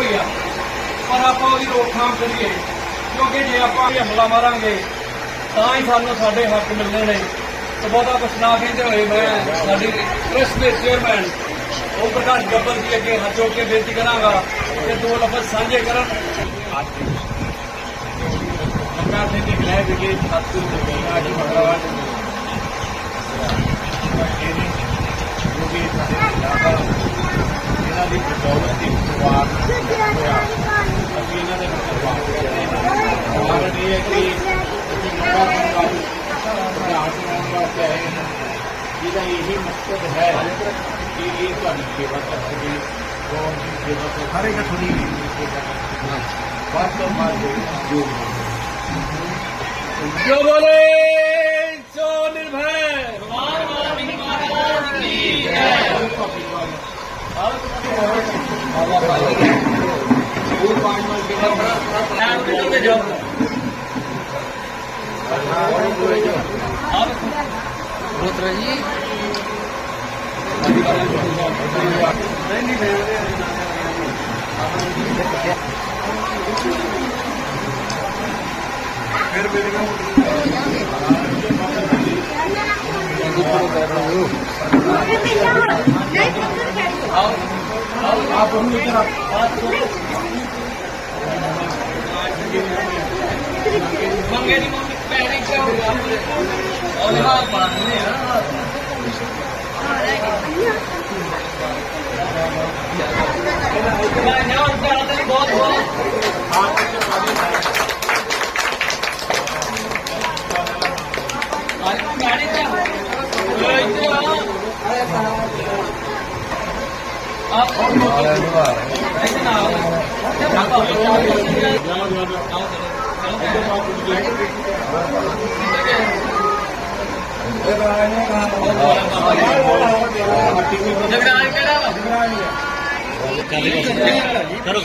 ਹੋਈ ਆ। ਪਰ ਆਪਾਂ ਉਹਦੀ ਰੋਕਥਾਮ ਕਰੀਏ। ਕਿਉਂਕਿ ਜੇ ਆਪਾਂ ਇਹ ਹਮਲਾ ਮਾਰਾਂਗੇ, ਤਾਂ ਹੀ ਸਾਨੂੰ ਸਾਡੇ ਹੱਕ ਮਿਲਣੇ ਨੇ। ਤੇ ਬਹੁਤਾ ਕੁਛ ਨਾ ਕਹਿੰਦੇ ਹੋਏ ਮੈਂ ਸਾਡੀ ਪ੍ਰੈਸ ਦੇ ਚੇਅਰਮੈਨ ਉਹ ਪ੍ਰਕਾਸ਼ ਗੱਬਰ ਜੀ ਅੱਗੇ ਹੱਥ ਜੋੜ ਕੇ ਬੇਨਤੀ ਕਰਾਂਗਾ ਕਿ ਦੋ ਲਫ਼ਜ਼ ਸਾਂਝੇ ਕਰਨ। ਸਰਕਾਰ ਨੇ ਨਿਕਲਿਆ ਕਿ ਸਾਥੂ ਦੇ ਅੱਜ ਮੰਗਲਵਾਰ ਜੋ ਵੀ ਇਹਨਾਂ ਦੀ ਬਦੌਲਤ ਦੀ ਸ਼ੁਰੂਆਤ ਹੋਇਆ ਅਸੀਂ ਇਹਨਾਂ ਦੇ ਮੁਸਲਮਾਨ ਕਰਦੇ ਹਾਂ ਕਾਰਨ ਇਹ ਹੈ ਕਿ ਅਸੀਂ ਲੋਕਾਂ ਨੂੰ ਅਭਿਆਸ ਚਲਾਉਣ ਵਾਸਤੇ ਆਏ ਹਾਂ ਜਿਹਦਾ ਇਹੀ ਮਕਸਦ ਹੈ ਕਿ ਇਹ ਤੁਹਾਡੀ ਸੇਵਾ ਕਰ ਸਕੇ ਕੌਮ ਦੀ ਸੇਵਾ ਕਰ ਹਰ ਇੱਕ ਥੋੜੀ ਵਾਸਤਵ ਮਾਰਦੇ ਜੋ ਜੋ ਬੋਲੇ ਪੁੱਤਰ ਜੀ ਨਹੀਂ ਨਹੀਂ ਫਿਰ ਮੇਰੇ ਕੋਲ ਇਹ ਗੁੱਪਰ ਕਰ ਰਹੇ ਹੋ ਨਹੀਂ। ਪੁੱਤਰ ਕਰੀ ਆਓ आप हम इधर मंगे नहीं मम्मी पहले क्या होगा और बात नहीं है ਆਪ ਇੱਥੇ ਨਾ ਆਓ ਜਗਰਾਜ ਕਿਹੜਾ ਵਾ ਕਰੋ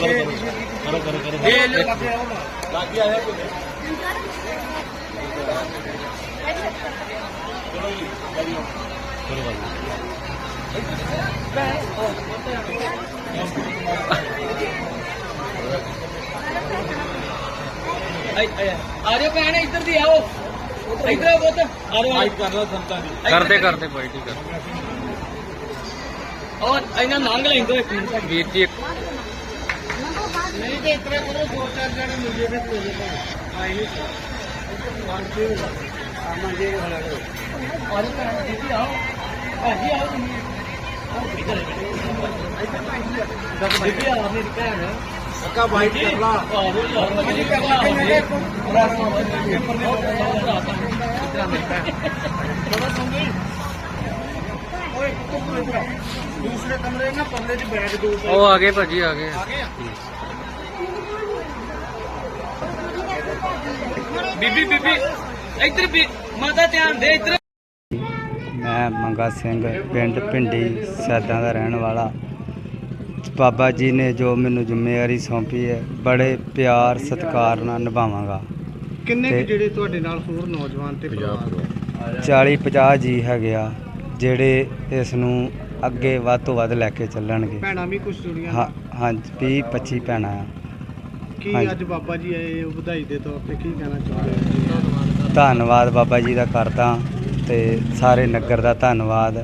ਆ ਜਾਓ ਭੈਣ ਇੱਧਰ ਦੀ ਆਓ। ਇੱਧਰ ਆਓ ਪੁੱਤ। ਆ ਜਾਓ ਆਈ ਕਰ ਲਓ ਸੰਤਾਂ ਦੀ। ਕਰਦੇ ਕਰਦੇ ਕੋਈ ਠੀਕ ਹੈ ਔਰ ਇਹਨਾਂ ਲੰਘ ਲੈਂਦੋ ਇੱਕ ਮਿੰਟ ਵੀਰ ਜੀ ਇੱਕ ਨਹੀਂ ਤੇ ਇਤਰੇ ਕਰੋ ਦੋ ਚਾਰ ਜਣੇ ਮਿਲ ਜੇ ਤੇ ਆਈ ਵਾਂਦੇ ਆ ਮੰਗੇ ਵਾਲਾ ਔਰ ਭੈਣ ਜੀ ਆਓ। ਭਾਜੀ ਆਓ ਤੁਸੀਂ। दूसरे कमरे ना कमरे दो ओ आगे भाजी आगे बीबी बीबी, इधर माता ध्यान दे, इधर। ਮੈਂ ਮੰਗਾ ਸਿੰਘ ਪਿੰਡ ਪਿੰਡੀ ਸੈਦਾਂ ਦਾ ਰਹਿਣ ਵਾਲਾ। ਬਾਬਾ ਜੀ ਨੇ ਜੋ ਮੈਨੂੰ ਜ਼ਿੰਮੇਵਾਰੀ ਸੌਂਪੀ ਹੈ ਬੜੇ ਪਿਆਰ ਸਤਿਕਾਰ ਨਾਲ ਨਿਭਾਵਾਂਗਾ। ਕਿੰਨੇ ਤੇ- ਜਿਹੜੇ ਤੁਹਾਡੇ ਨਾਲ ਹੋਰ ਨੌਜਵਾਨ ਤੇ ਪਰਿਵਾਰ 40 50 ਜੀ ਹੈਗੇ ਆ ਜਿਹੜੇ ਇਸ ਨੂੰ ਅੱਗੇ ਵੱਧ ਤੋਂ ਵੱਧ ਲੈ ਕੇ ਚੱਲਣਗੇ। ਭੈਣਾਂ ਵੀ ਕੁਝ ਜੁੜੀਆਂ ਹਾਂ ਨੇ। ਹਾਂਜੀ 20 25 ਭੈਣਾਂ ਆ। ਕੀ ਹਾਂਜੀ। ਅੱਜ ਬਾਬਾ ਜੀ ਆਏ ਹੋ ਵਧਾਈ ਦੇ ਤੌਰ ਤੇ ਕੀ ਕਹਿਣਾ ਚਾਹੁੰਦੇ ਹੋ? ਧੰਨਵਾਦ ਬਾਬਾ ਜੀ ਦਾ ਕਰਦਾ। ਤੇ ਸਾਰੇ ਨਗਰ ਦਾ ਧੰਨਵਾਦ।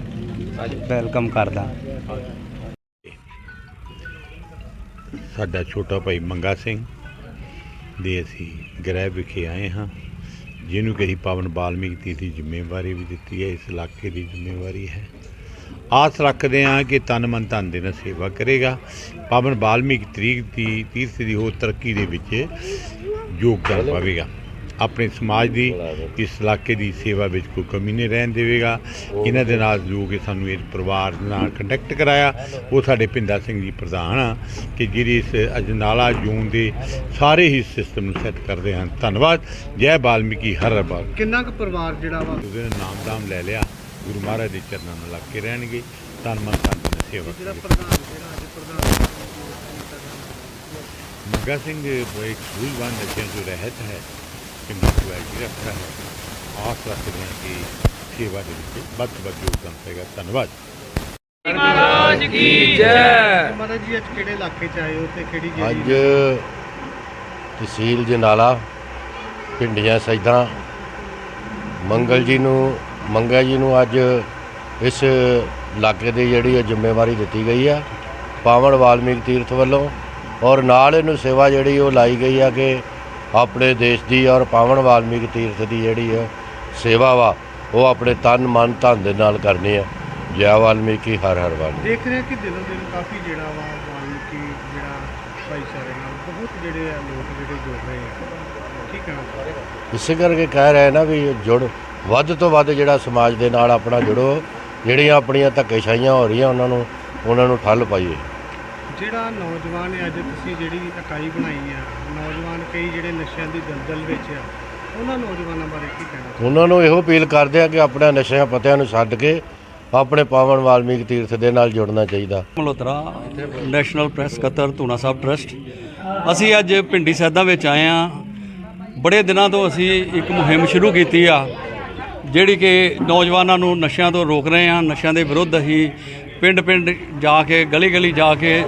ਵੈਲਕਮ ਕਰਦਾ। ਸਾਡਾ ਛੋਟਾ ਭਾਈ ਮੰਗਾ ਸਿੰਘ ਦੇ ਅਸੀਂ ਗ੍ਰਹਿ ਵਿਖੇ ਆਏ ਹਾਂ, ਜਿਹਨੂੰ ਕਿ ਅਸੀਂ ਪਾਵਨ ਬਾਲਮੀਕ ਤੀਰਥ ਦੀ ਜ਼ਿੰਮੇਵਾਰੀ ਵੀ ਦਿੱਤੀ ਹੈ, ਇਸ ਇਲਾਕੇ ਦੀ ਜ਼ਿੰਮੇਵਾਰੀ ਹੈ। ਆਸ ਰੱਖਦੇ ਹਾਂ ਕਿ ਤਨ ਮਨ ਧਨ ਦੇ ਨਾਲ ਸੇਵਾ ਕਰੇਗਾ। ਪਾਵਨ ਬਾਲਮੀਕ ਤਰੀਕ ਦੀ ਤੀਰਥ ਦੀ ਹੋਰ ਤਰੱਕੀ ਦੇ ਵਿੱਚ ਯੋਗਦਾਨ ਪਾਵੇਗਾ। ਆਪਣੇ ਸਮਾਜ ਦੀ ਇਸ ਇਲਾਕੇ ਦੀ ਸੇਵਾ ਵਿੱਚ ਕੋਈ ਕਮੀ ਨਹੀਂ ਰਹਿਣ ਦੇਵੇਗਾ ਇਹਨਾਂ ਦੇ ਨਾਲ ਜੋ ਕਿ ਸਾਨੂੰ ਇਹ ਪਰਿਵਾਰ ਨਾਲ ਕੰਟੈਕਟ ਕਰਾਇਆ ਉਹ ਸਾਡੇ ਪਿੰਦਾ ਸਿੰਘ ਜੀ ਪ੍ਰਧਾਨ ਆ ਕਿ ਜਿਹੜੀ ਇਸ ਅਜਨਾਲਾ ਜੂਨ ਦੇ ਸਾਰੇ ਹੀ ਸਿਸਟਮ ਨੂੰ ਸੈੱਟ ਕਰਦੇ ਹਨ ਧੰਨਵਾਦ ਜੈ ਬਾਲਮੀਕੀ ਹਰ ਰਬਾ ਕਿੰਨਾ ਕੁ ਪਰਿਵਾਰ ਜਿਹੜਾ ਵਾ ਉਹਦੇ ਨਾਮਦਾਮ ਲੈ ਲਿਆ ਗੁਰੂ ਮਹਾਰਾਜ ਦੇ ਚਰਨਾਂ ਨਾਲ ਲੱਗ ਕੇ ਰਹਿਣਗੇ ਧੰਨਵਾਦ ਸੇਵਾ ਜਿਹੜਾ ਪ੍ਰਧਾਨ ਜਿਹੜਾ ਅੱਜ ਪ੍ਰਧਾਨ ਮੰਗਾ ਸਿੰਘ ਇੱਕ ਸੂਝਵਾਨ ਨਸ਼ਿਆਂ ਤੋਂ ਰਹਿਤ ਹੈ ਦੀ ਵਾਇਕੀ ਰੱਖਦਾ ਹੈ ਆਸ ਰੱਖਦੇ ਹਾਂ ਕਿ ਸੇਵਾ ਦੇ ਵਿੱਚ ਵੱਧ ਤੋਂ ਵੱਧ ਯੋਗਦਾਨ ਪਾਏਗਾ ਧੰਨਵਾਦ ਮਹਾਰਾਜ ਮਹਾਰਾਜ ਕੀ ਜੈ ਮਹਾਰਾਜ ਜੀ ਅੱਜ ਕਿਹੜੇ ਇਲਾਕੇ ਚ ਆਏ ਹੋ ਤੇ ਕਿਹੜੀ ਅੱਜ ਜਿਹੜੀ ਤਹਿਸੀਲ ਜਨਾਲਾ ਪਿੰਡੀਆਂ ਸੈਦਾਂ ਮੰਗਲ ਜੀ ਨੂੰ ਮੰਗਾ ਜੀ ਨੂੰ ਅੱਜ ਇਸ ਇਲਾਕੇ ਦੀ ਜਿਹੜੀ ਹੈ ਜ਼ਿੰਮੇਵਾਰੀ ਦਿੱਤੀ ਗਈ ਆ ਪਾਵਨ ਵਾਲਮੀਕ ਤੀਰਥ ਵੱਲੋਂ ਔਰ ਨਾਲ ਇਹਨੂੰ ਸੇਵਾ ਜਿਹੜੀ ਉਹ ਲਾਈ ਗਈ ਆ ਕਿ ਆਪਣੇ ਦੇਸ਼ ਦੀ ਔਰ ਪਾਵਨ ਵਾਲਮੀਕ ਤੀਰਥ ਦੀ ਜਿਹੜੀ ਹੈ ਸੇਵਾ ਵਾ ਉਹ ਆਪਣੇ ਤਨ ਮਨ ਧਨ ਦੇ ਨਾਲ ਕਰਨੀ ਆ ਜੈ ਵਾਲਮੀਕੀ ਹਰ ਹਰ ਵਾਲਮੀਕੀ। ਦੇਖ ਰਹੇ ਕਿ ਦਿਨੋਂ ਦਿਨ ਕਾਫੀ ਜਿਹੜਾ ਵਾ ਵਾਲਮੀਕੀ ਜਿਹੜਾ ਭਾਈਚਾਰੇ ਨਾਲ ਬਹੁਤ ਜਿਹੜੇ ਆ ਲੋਕ ਜਿਹੜੇ ਜੁੜ ਰਹੇ ਆ। ਕੀ ਕਹਿਣਾ ਚਾਹੁੰਦੇ ਹੋ? ਇਸੇ ਕਰਕੇ ਕਹਿ ਰਹੇ ਨਾ ਵੀ ਜੁੜ ਵੱਧ ਤੋਂ ਵੱਧ ਜਿਹੜਾ ਸਮਾਜ ਦੇ ਨਾਲ ਆਪਣਾ ਜੁੜੋ ਜਿਹੜੀਆਂ ਆਪਣੀਆਂ ਧੱਕੇਸ਼ਾਹੀਆਂ ਹੋ ਰਹੀਆਂ ਉਹਨਾਂ ਨੂੰ ਉਹਨਾਂ ਨੂੰ ਠੱਲ ਪਾਈਏ। ਜਿਹੜਾ ਨੌਜਵਾਨ ਹੈ ਅੱਜ ਤੁਸੀਂ ਜਿਹੜੀ ਇਕਾਈ ਬਣਾਈ ਆ ਨੌਜਵਾਨ ਕਈ ਜਿਹੜੇ ਨਸ਼ਿਆਂ ਦੀ ਦਲਦਲ ਵਿੱਚ ਆ ਉਹਨਾਂ ਨੌਜਵਾਨਾਂ ਬਾਰੇ ਕੀ ਕਹਿਣਾ ਉਹਨਾਂ ਨੂੰ ਇਹੋ ਅਪੀਲ ਕਰਦੇ ਆ ਕਿ ਆਪਣੇ ਨਸ਼ਿਆਂ ਪਤਿਆਂ ਨੂੰ ਛੱਡ ਕੇ ਆਪਣੇ ਪਾਵਨ ਵਾਲਮੀਕ ਤੀਰਥ ਦੇ ਨਾਲ ਜੁੜਨਾ ਚਾਹੀਦਾ। ਮਲਹੋਤਰਾ ਨੈਸ਼ਨਲ ਪ੍ਰੈਸ ਸਕੱਤਰ ਧੂਣਾ ਸਾਹਿਬ ਟਰਸਟ ਅਸੀਂ ਅੱਜ ਪਿੰਡੀ ਸੈਦਾਂ ਵਿੱਚ ਆਏ ਆ। ਬੜੇ ਦਿਨਾਂ ਤੋਂ ਅਸੀਂ ਇੱਕ ਮੁਹਿੰਮ ਸ਼ੁਰੂ ਕੀਤੀ ਆ ਜਿਹੜੀ ਕਿ ਨੌਜਵਾਨਾਂ ਨੂੰ ਨਸ਼ਿਆਂ ਤੋਂ ਰੋਕ ਰਹੇ ਆ। ਨਸ਼ਿਆਂ ਦੇ ਵਿਰੁੱਧ ਅਸੀਂ ਪਿੰਡ-ਪਿੰਡ ਜਾ ਕੇ ਗਲੀ-ਗਲੀ ਜਾ ਕੇ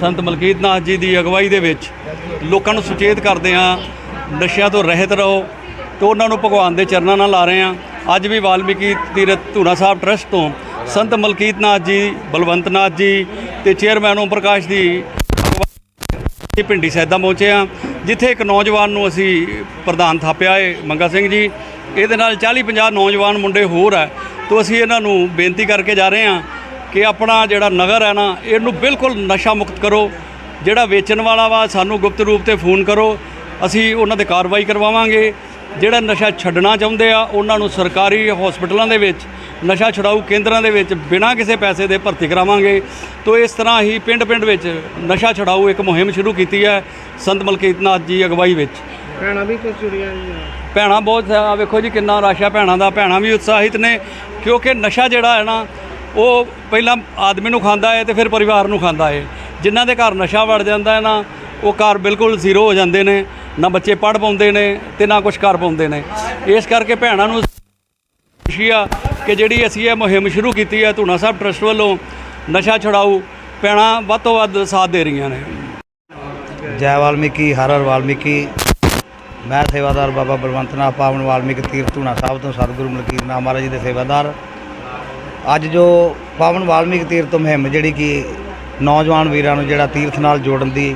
ਸੰਤ ਮਲਕੀਤ ਨਾਥ ਜੀ ਦੀ ਅਗਵਾਈ ਦੇ ਵਿੱਚ ਲੋਕਾਂ ਨੂੰ ਸੁਚੇਤ ਕਰਦੇ ਹਾਂ, ਨਸ਼ਿਆਂ ਤੋਂ ਰਹਿਤ ਰਹੋ ਤੇ ਉਹਨਾਂ ਨੂੰ ਭਗਵਾਨ ਦੇ ਚਰਨਾਂ ਨਾਲ ਲਾ ਰਹੇ ਹਾਂ। ਅੱਜ ਵੀ ਵਾਲਮੀਕੀ ਤੀਰਥ ਧੂਣਾ ਸਾਹਿਬ ਟਰਸਟ ਤੋਂ ਸੰਤ ਮਲਕੀਤ ਨਾਥ ਜੀ, ਬਲਵੰਤ ਨਾਥ ਜੀ ਤੇ ਚੇਅਰਮੈਨ ਓਮ ਪ੍ਰਕਾਸ਼ ਦੀ ਅਸੀਂ ਪਿੰਡੀ ਸੈਦਾ ਪਹੁੰਚੇ ਆ ਜਿੱਥੇ ਇੱਕ ਨੌਜਵਾਨ ਨੂੰ ਅਸੀਂ ਪ੍ਰਧਾਨ ਥਾਪਿਆ ਏ, ਮੰਗਾ ਸਿੰਘ ਜੀ। ਇਹਦੇ ਨਾਲ 40 50 ਨੌਜਵਾਨ ਮੁੰਡੇ ਹੋਰ ਹੈ ਤੋਂ ਅਸੀਂ ਇਹਨਾਂ ਨੂੰ ਬੇਨਤੀ ਕਰਕੇ ਜਾ ਰਹੇ ਹਾਂ ਕਿ ਆਪਣਾ ਜਿਹੜਾ ਨਗਰ ਹੈ ਨਾ ਇਹਨੂੰ ਬਿਲਕੁਲ ਨਸ਼ਾ ਮੁਕਤ ਕਰੋ। ਜਿਹੜਾ ਵੇਚਣ ਵਾਲਾ ਵਾ ਸਾਨੂੰ ਗੁਪਤ ਰੂਪ ਤੇ ਫੋਨ ਕਰੋ। ਅਸੀਂ ਉਹਨਾਂ ਤੇ ਕਾਰਵਾਈ ਕਰਵਾਵਾਂਗੇ। ਜਿਹੜਾ ਨਸ਼ਾ ਛੱਡਣਾ ਚਾਹੁੰਦੇ ਆ ਉਹਨਾਂ ਨੂੰ ਸਰਕਾਰੀ ਹਸਪਤਾਲਾਂ ਦੇ ਵਿੱਚ ਨਸ਼ਾ ਛੁਡਾਊ ਕੇਂਦਰਾਂ ਦੇ ਵਿੱਚ ਬਿਨਾਂ ਕਿਸੇ ਪੈਸੇ ਦੇ ਭਰਤੀ ਕਰਾਵਾਂਗੇ। ਤੋਂ ਇਸ ਤਰ੍ਹਾਂ ਹੀ ਪਿੰਡ-ਪਿੰਡ ਵਿੱਚ ਨਸ਼ਾ ਛੁਡਾਊ ਇੱਕ ਮੁਹਿੰਮ ਸ਼ੁਰੂ ਕੀਤੀ ਹੈ ਸੰਤ ਮਲਕੀਤ ਨਾਥ ਜੀ ਅਗਵਾਈ ਵਿੱਚ। ਭੈਣਾਂ ਵੀ ਕੁਝ ਜੁੜੀਆਂ ਜੀ? ਭੈਣਾਂ ਬਹੁਤ ਆ ਵੇਖੋ ਜੀ ਕਿੰਨਾ ਰਸ਼ ਭੈਣਾਂ ਦਾ। ਭੈਣਾਂ ਵੀ ਉਤਸ਼ਾਹਿਤ ਨੇ ਕਿਉਂਕਿ ਨਸ਼ਾ ਜਿਹੜਾ ਹੈ ਨਾ ਉਹ ਪਹਿਲਾਂ ਆਦਮੀ ਨੂੰ ਖਾਂਦਾ ਹੈ ਤੇ ਫਿਰ ਪਰਿਵਾਰ ਨੂੰ ਖਾਂਦਾ ਹੈ ਜਿਨ੍ਹਾਂ ਦੇ ਘਰ ਨਸ਼ਾ ਵੜ ਜਾਂਦਾ ਹੈ ਨਾ, ਉਹ ਘਰ ਬਿਲਕੁਲ ਜ਼ੀਰੋ ਹੋ ਜਾਂਦੇ ਨੇ। ਨਾ ਬੱਚੇ ਪੜ੍ਹ ਪਾਉਂਦੇ ਨੇ ਤੇ ਨਾ ਕੁਝ ਕਰ ਪਾਉਂਦੇ ਨੇ। ਇਸ ਕਰਕੇ ਭੈਣਾਂ ਨੂੰ ਖੁਸ਼ੀ ਆ ਕਿ ਜਿਹੜੀ ਅਸੀਂ ਇਹ ਮੁਹਿੰਮ ਸ਼ੁਰੂ ਕੀਤੀ ਹੈ, ਧੂਣਾ ਸਾਹਿਬ ਟਰਸਟ ਵੱਲੋਂ ਨਸ਼ਾ ਛੁਡਾਊ ਭੈਣਾਂ ਵੱਧ ਤੋਂ ਵੱਧ ਸਾਥ ਦੇ ਰਹੀਆਂ ਨੇ। ਜੈ ਵਾਲਮੀਕੀ, ਹਰ ਹਰ ਵਾਲਮੀਕੀ। ਮੈਂ ਸੇਵਾਦਾਰ ਬਾਬਾ ਬਲਵੰਤ ਨਾਥ ਪਾਵਨ ਵਾਲਮੀਕ ਤੀਰਥ ਧੂਣਾ ਸਾਹਿਬ ਤੋਂ ਸਤਿਗੁਰੂ ਮਲਕੀਰ ਨਾਮ ਮਹਾਰਾਜ ਜੀ ਦੇ ਸੇਵਾਦਾਰ। ਅੱਜ ਜੋ ਪਾਵਨ ਵਾਲਮੀਕ ਤੀਰਥ ਮੁਹਿੰਮ ਜਿਹੜੀ ਕਿ ਨੌਜਵਾਨ ਵੀਰਾਂ ਨੂੰ ਜਿਹੜਾ ਤੀਰਥ ਨਾਲ ਜੋੜਨ ਦੀ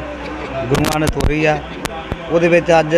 ਗੁਰੂਆਂ ਨੇ ਤੋਰੀ ਆ, ਉਹਦੇ ਵਿੱਚ ਅੱਜ